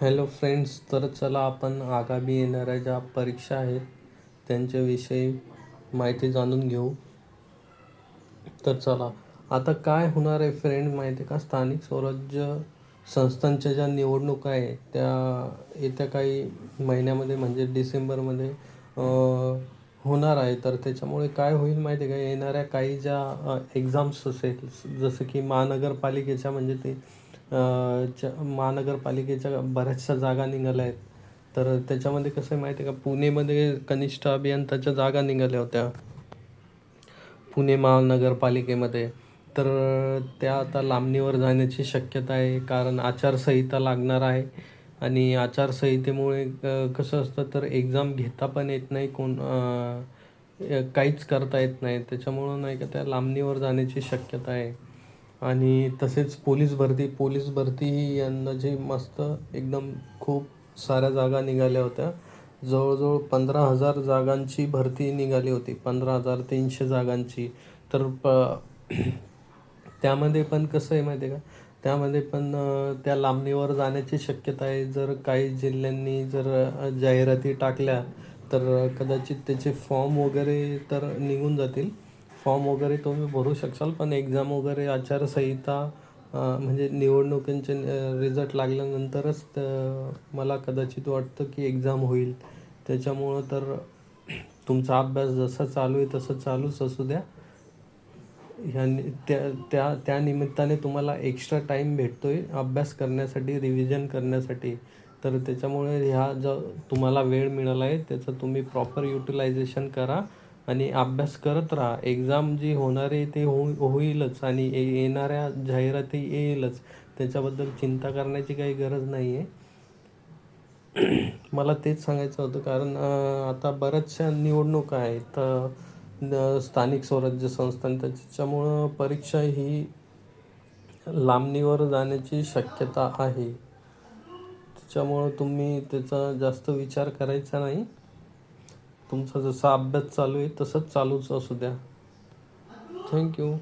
Hello friends तर चला आपण आगामी येणाऱ्या ज्या परीक्षा आहेत त्यांच्याविषयी माहिती जाणून घेऊ. तर चला आता काय होणार आहे फ्रेंड माहिती आहे का? स्थानिक स्वराज्य संस्थांच्या ज्या निवडणुका आहे त्या येत्या काही महिन्यामध्ये म्हणजे डिसेंबरमध्ये होणार आहे. तर त्याच्यामुळे काय होईल माहिती आहे का? येणाऱ्या काही ज्या एक्झाम्स असेल जसं की महानगरपालिकेच्या म्हणजे ते च्या महानगरपालिकेच्या बऱ्याचशा जागा निघाल्या आहेत. तर त्याच्यामध्ये कसं आहे माहिती आहे का? पुणेमध्ये कनिष्ठ अभियंताच्या जागा निघाल्या होत्या. पुणे महानगरपालिकेमध्ये. तर त्या आता लांबणीवर जाण्याची शक्यता आहे कारण आचारसंहिता लागणार आहे. आणि आचारसंहितेमुळे कसं असतं तर एक्झाम घेता पण येत नाही कोण काहीच करता येत नाही. त्याच्यामुळं नाही का त्या लांबणीवर जाण्याची शक्यता आहे. आणि तसेच पोलीस भरती पोलीस भरती ही जे मस्त एकदम खूप साऱ्या जागा निघाल्या होत्या. जवळजवळ पंधरा हजार जागांची भरती निघाली होती पंधरा हजार तीनशे जागांची. तर प त्यामध्ये पण कसं आहे माहिती आहे का? त्यामध्ये पण त्या लांबणीवर जाण्याची शक्यता आहे. जर काही जिल्ह्यांनी जर जाहिराती टाकल्या तर कदाचित त्याचे फॉर्म वगैरे तर निघून जातील. फॉर्म वगैरे तुम्ही भरू शकाल पण एक्झाम वगैरे आचारसंहिता म्हणजे निवडणुकींचे रिझल्ट लागल्यानंतरच मला कदाचित वाटतं की एक्झाम होईल. त्याच्यामुळं तर तुमचा अभ्यास जसा चालू आहे तसं चालूच असू द्या. ह्या नि- त्या त्या त्या निमित्ताने तुम्हाला एक्स्ट्रा टाईम भेटतो आहे अभ्यास करण्यासाठी रिव्हिजन करण्यासाठी. तर त्याच्यामुळे ह्या जो तुम्हाला वेळ मिळाला आहे त्याचं तुम्ही प्रॉपर युटिलायझेशन करा. आणि अभ्यास करत राहा. एक्झाम जी होणार आहे ते हो होईलच आणि ये- येणाऱ्या जाहिराती येईलच. त्याच्याबद्दल चिंता करण्याची काही गरज नाही आहे मला तेच सांगायचं होतं कारण आता बऱ्याचशा निवडणुका आहेत. न- स्थानिक स्वराज्य संस्थांच्या त्याच्यामुळं परीक्षा ही लांबणीवर जाण्याची शक्यता आहे. त्याच्यामुळं तुम्ही त्याचा जास्त विचार करायचा नाही. तुमचा जसा अभ्यास चालू आहे तसंच चालूच असू द्या. थँक्यू